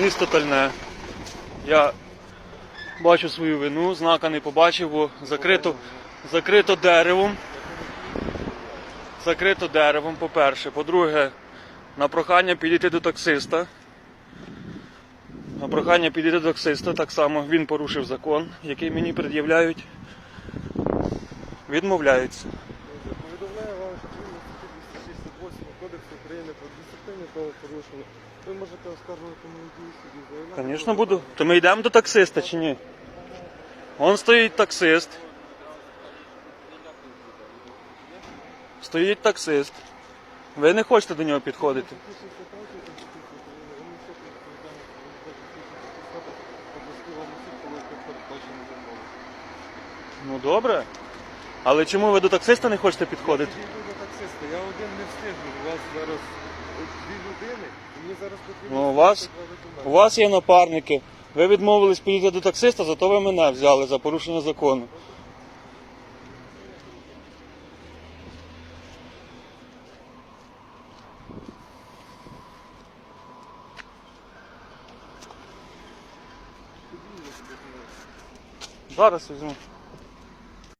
Місто Тальне. Я бачу свою вину, знака не побачив, бо закрито, закрито деревом. Закрито деревом, по-перше. По-друге, на прохання підійти до таксиста. На прохання підійти до таксиста, так само він порушив закон, який мені пред'являють. Відмовляються. Кодексу України про адміністративне правопорушення. Ви можете оскаржувати мої дії собі заявляти. Звісно, буду. То ми йдемо до таксиста чи ні? Вон стоїть таксист. Стоїть таксист. Ви не хочете до нього підходити. Ну добре. Але чому ви до таксиста не хочете підходити? Таксиста, я один не встигну. У вас зараз дві людини, і мені зараз потрібно... Ну, у вас-. У вас є напарники. Ви відмовились підійти до таксиста, зато ви мене взяли за порушення закону. Зараз візьму.